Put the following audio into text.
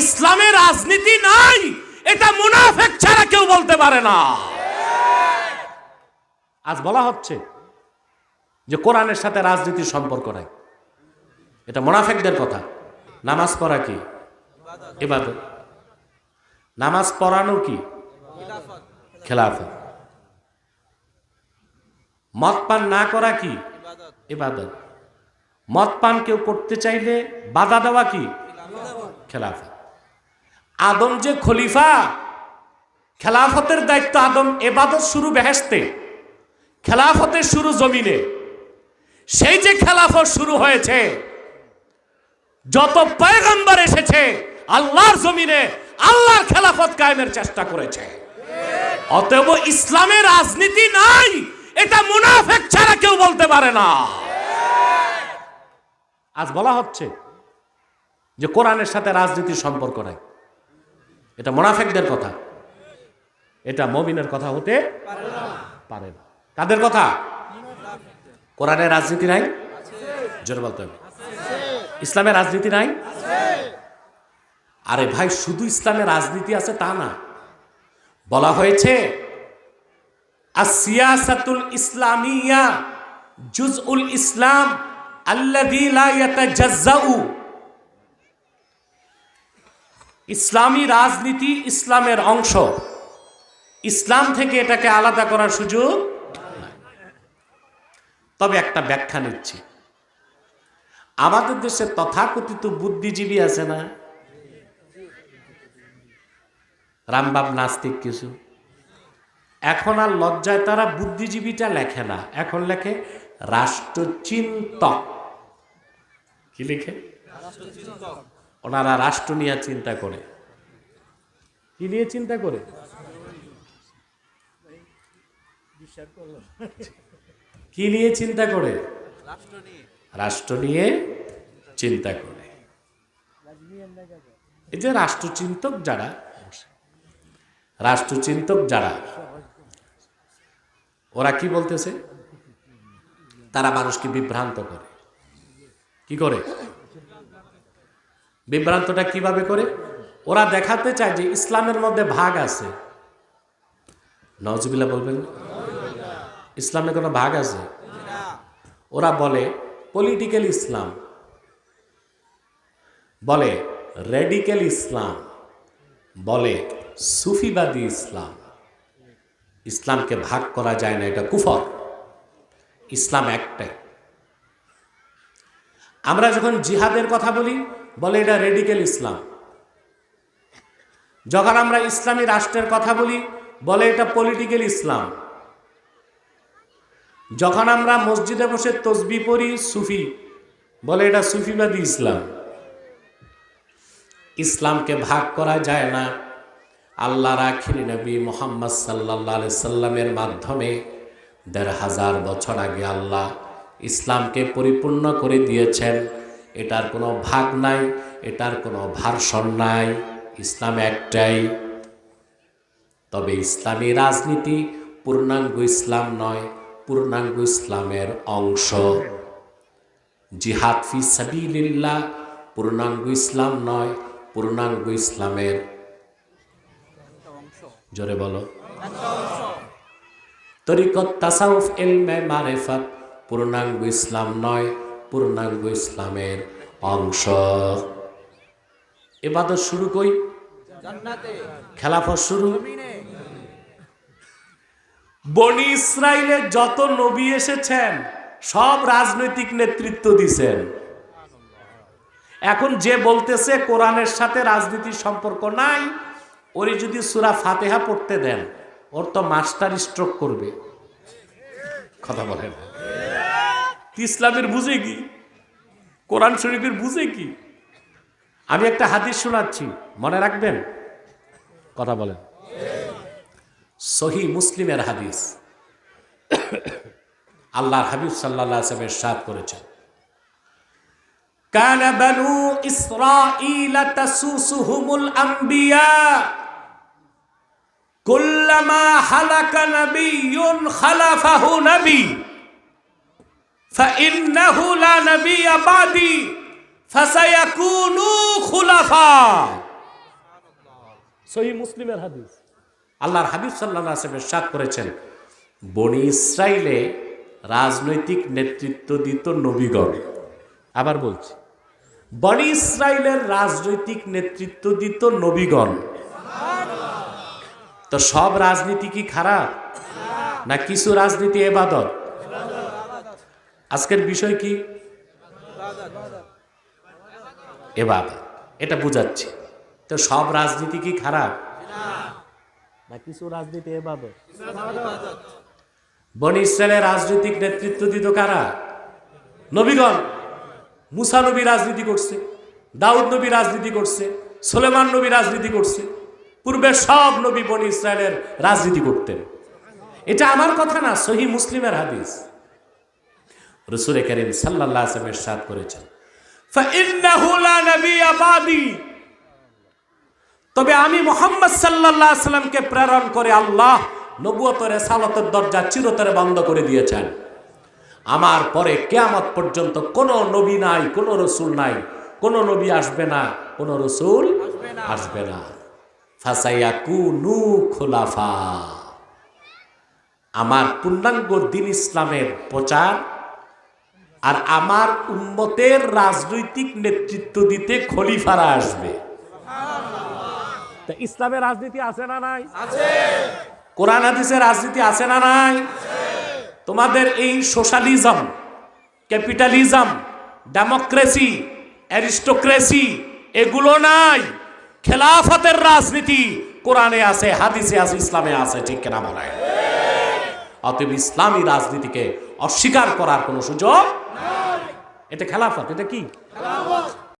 ইসলামের রাজনীতি নাই, এটা মুনাফেক ছাড়া কেউ বলতে পারে না। আজ বলা হচ্ছে যে কোরআনের সাথে রাজনীতির সম্পর্ক নাই। এটা মোনাফেকদের কথা। নামাজ পড়া কি? ইবাদত। নামাজ পড়ানো কি? খেলাফত। মদ পান না করা কি? ইবাদত। মদ পান কেউ করতে চাইলে বাধা দেওয়া কি? খেলাফত। আদম যে খলিফা, খেলাফতের দায়িত্ব আদম, এবাদত শুরু বেহেস্তে খেলাফতের শুরু জমিনে। সেই যে খেলাফত শুরু হয়েছে, যত পয়গম্বর এসেছে, আল্লাহর জমিনে আল্লাহর খেলাফত কায়েমের চেষ্টা করেছে। অতএব ইসলামের রাজনীতি নাই, এটা মুনাফেক ছাড়া কেউ বলতে পারে না। আজ বলা হচ্ছে যে কোরআনের সাথে রাজনীতির সম্পর্ক নাই। এটা মোনাফেকদের কথা। এটা মমিনের কথা হতে পারে না। কাদের কথা? কোরআনের রাজনীতি নাই? জোরে বলতে হবে। ইসলামের রাজনীতি নাই? আরে ভাই, শুধু ইসলামের রাজনীতি আছে তা না। বলা হয়েছে আসিয়াসাতুল ইসলামিয়া জুজউল ইসলাম ইয়াতাজাজ্জাউ ইসলামী রাজনীতি ইসলামের অংশ। ইসলাম থেকে এটাকে আলাদা করার সুযোগ তবে একটা ব্যাখ্যা নিচ্ছি। আমাদের দেশে তথাকথিত বুদ্ধিজীবী আছে না? রামবাব নাস্তিক কিছু। এখন আর লজ্জায় তারা বুদ্ধিজীবীটা লেখে না। এখন লেখে রাষ্ট্রচিন্তক। কি লিখে? ওনারা রাষ্ট্র নিয়ে চিন্তা করে। কি নিয়ে চিন্তা করে? কি নিয়ে চিন্তা করে? রাষ্ট্র নিয়ে চিন্তা করে। এই যে রাষ্ট্রচিন্তক যারা রাষ্ট্রচিন্তক যারা, ওরা কি বলতেছে? তারা মানুষকে বিভ্রান্ত করে। কি করে? বিভ্রান্তটা কীভাবে করে? ওরা দেখাতে চায় যে ইসলামের মধ্যে ভাগ আছে। নজবিল্লা বলবেন ইসলামে কোনো ভাগ আছে? ওরা বলে পলিটিক্যাল ইসলাম বলে রেডিক্যাল ইসলাম বলে সুফিবাদী ইসলাম ইসলামকে ভাগ করা যায় না, এটা কুফর। ইসলাম একটাই। আমরা যখন জিহাদের কথা বলি বলে এটা রেডিক্যাল ইসলাম যখন আমরা ইসলামী রাষ্ট্রের কথা বলি, বলে এটা পলিটিক্যাল ইসলাম যখন আমরা মসজিদে বসে তসবি পড়ি, সুফি, বলে এটা সুফিবাদী ইসলাম। ইসলামকে ভাগ করা যায় না। আল্লাহর আখিরি নবী মোহাম্মদ সাল্লাহ সাল্লামের মাধ্যমে দেড় হাজার বছর আগে আল্লাহ ইসলামকে পরিপূর্ণ করে দিয়েছেন। এটার কোনো ভাগ নাই, এটার কোনো ভারসন নাই, ইসলাম একটাই। তবে ইসলামী রাজনীতি পূর্ণাঙ্গ ইসলাম নয়, পূর্ণাঙ্গ ইসলামের অংশ। জিহাদ ফি সাবিলিল্লাহ পূর্ণাঙ্গ ইসলাম নয়, পূর্ণাঙ্গ ইসলামের জোরে বলো। তরিকত তাসাউফ এলমে মারেফাত পূর্ণাঙ্গ ইসলাম নয় পূর্ণাঙ্গ ইসলামের অংশ। এবাদত শুরু কই? খেলাফত শুরু? বনি ইসরায়েলের যত নবী এসেছেন সব রাজনৈতিক নেতৃত্ব দিছেন। এখন যে বলতেছে কোরআনের সাথে রাজনীতির সম্পর্ক নাই ওরে যদি সুরা ফাতেহা পড়তে দেন ওর তো মাস্টার স্ট্রোক করবে। কথা বলেন। ইসলামের বুঝে কি কোরআন শরীফের বুঝে কি আমি একটা হাদিস শোনাচ্ছি মনে রাখবেন কথা বলেন সহি মুসলিমের হাদিস আল্লাহর হাবিব সাল্লাহ আসলামের সাথ করেছেন كان بنو إسرائيل تسوسهم الأنبياء كلما هلك نبي خلفه نبي فإنه لا نبي بعدي فسيكونوا خلفاء সহি মুসলিমের হাদিস আল্লাহর হাবিব সাল্লাহ আসলামের সাত করেছেন বনি ইসরায়েলে রাজনৈতিক নেতৃত্ব দিত নবীগণ আবার বলছি বনি ইসরায়েলের রাজনৈতিক নেতৃত্ব দিত নবীগণ তো সব রাজনীতি কি খারাপ না কিছু রাজনীতি এবাদত আজকের বিষয় কি? এবাদত। এটা বুঝাচ্ছি। তো সব রাজনীতি কি খারাপ? না কিছু রাজনীতি এবাদত। বনি ইসরায়েলের রাজনৈতিক নেতৃত্ব দিত কারা? নবীগণ। মুসা নবী রাজনীতি করছে দাউদ নবী রাজনীতি করছে সোলেমান নবী রাজনীতি করছে। পূর্বে সব নবী বনি ইসরায়েলের রাজনীতি করতেন। এটা আমার কথা না সহি মুসলিমের হাদিস। রসুরে করিম সাল্লাহ আসলামের সাদ করেছেন। তবে আমি মোহাম্মদ সাল্লাহ আসলামকে প্রেরণ করে আল্লাহ নবুয়তরে সালতের দরজা চিরতরে বন্ধ করে দিয়েছেন। আমার পরে কেয়ামত পর্যন্ত কোনো নবী নাই, কোনো রসুল নাই, কোনো নবী আসবে না, কোনো রসুল আসবে না। ফাসাইয়া কুনু খোলাফা। আমার পূর্ণাঙ্গ দিন ইসলামের প্রচার আর আমার উম্মতের রাজনৈতিক নেতৃত্ব দিতে খলিফারা আসবে। ইসলামের রাজনীতি আছে না নাই? কোরআন হাদিসের রাজনীতি আছে না নাই? তোমাদের এই সোশ্যালিজম ক্যাপিটালিজম ডেমোক্রেসি অ্যারিস্টোক্রেসি এগুলো নাই। খেলাফতের রাজনীতি কোরআনে আছে হাদিসে আছে ইসলামে আছে ঠিক কেনা বলায় অতএব ইসলামী রাজনীতিকে অস্বীকার করার কোনো সুযোগ এটা খেলাফত এটা কি?